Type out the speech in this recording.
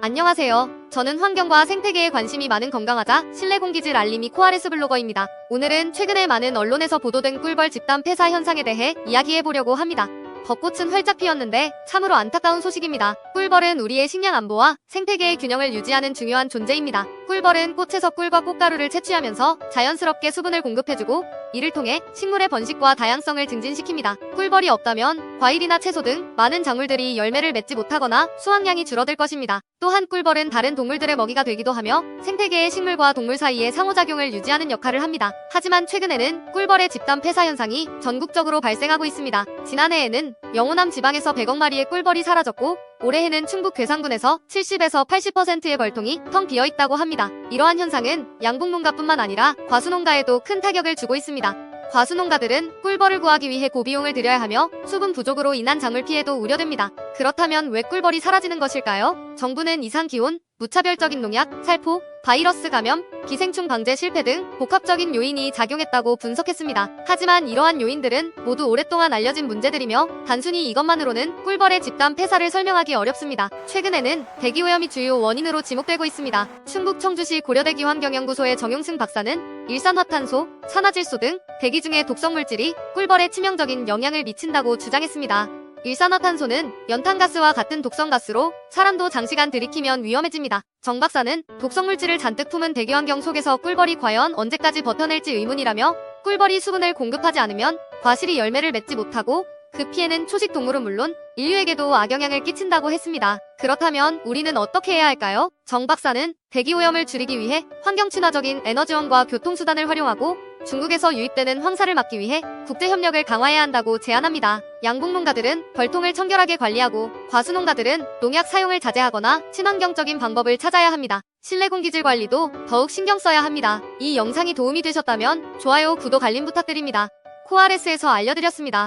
안녕하세요. 저는 환경과 생태계에 관심이 많은 건강하자 실내 공기질 알림이 코아레스 블로거입니다. 오늘은 최근에 많은 언론에서 보도된 꿀벌 집단 폐사 현상에 대해 이야기해 보려고 합니다. 벚꽃은 활짝 피었는데 참으로 안타까운 소식입니다. 꿀벌은 우리의 식량 안보와 생태계의 균형을 유지하는 중요한 존재입니다. 꿀벌은 꽃에서 꿀과 꽃가루를 채취하면서 자연스럽게 수분을 공급해주고 이를 통해 식물의 번식과 다양성을 증진시킵니다. 꿀벌이 없다면 과일이나 채소 등 많은 작물들이 열매를 맺지 못하거나 수확량이 줄어들 것입니다. 또한 꿀벌은 다른 동물들의 먹이가 되기도 하며 생태계의 식물과 동물 사이의 상호작용을 유지하는 역할을 합니다. 하지만 최근에는 꿀벌의 집단 폐사 현상이 전국적으로 발생하고 있습니다. 지난해에는 영호남 지방에서 100억 마리의 꿀벌이 사라졌고 올해에는 충북 괴산군에서 70에서 80%의 벌통이 텅 비어 있다고 합니다. 이러한 현상은 양봉농가뿐만 아니라 과수농가에도 큰 타격을 주고 있습니다. 과수농가들은 꿀벌을 구하기 위해 고비용을 들여야 하며 수분 부족으로 인한 작물 피해도 우려됩니다. 그렇다면 왜 꿀벌이 사라지는 것일까요? 정부는 이상 기온, 무차별적인 농약, 살포, 바이러스 감염, 기생충 방제 실패 등 복합적인 요인이 작용했다고 분석했습니다. 하지만 이러한 요인들은 모두 오랫동안 알려진 문제들이며 단순히 이것만으로는 꿀벌의 집단 폐사를 설명하기 어렵습니다. 최근에는 대기오염이 주요 원인으로 지목되고 있습니다. 충북 청주시 고려대기 환경연구소의 정용승 박사는 일산화탄소, 산화질소 등 대기 중의 독성 물질이 꿀벌에 치명적인 영향을 미친다고 주장했습니다. 일산화탄소는 연탄가스와 같은 독성가스로 사람도 장시간 들이키면 위험해집니다. 정 박사는 독성물질을 잔뜩 품은 대기환경 속에서 꿀벌이 과연 언제까지 버텨낼지 의문이라며 꿀벌이 수분을 공급하지 않으면 과실이 열매를 맺지 못하고 그 피해는 초식 동물은 물론 인류에게도 악영향을 끼친다고 했습니다. 그렇다면 우리는 어떻게 해야 할까요? 정 박사는 대기오염을 줄이기 위해 환경 친화적인 에너지원과 교통수단을 활용하고 중국에서 유입되는 황사를 막기 위해 국제협력을 강화해야 한다고 제안합니다. 양봉농가들은 벌통을 청결하게 관리하고 과수농가들은 농약 사용을 자제하거나 친환경적인 방법을 찾아야 합니다. 실내 공기질 관리도 더욱 신경 써야 합니다. 이 영상이 도움이 되셨다면 좋아요, 구독, 알림 부탁드립니다. 코아레스에서 알려드렸습니다.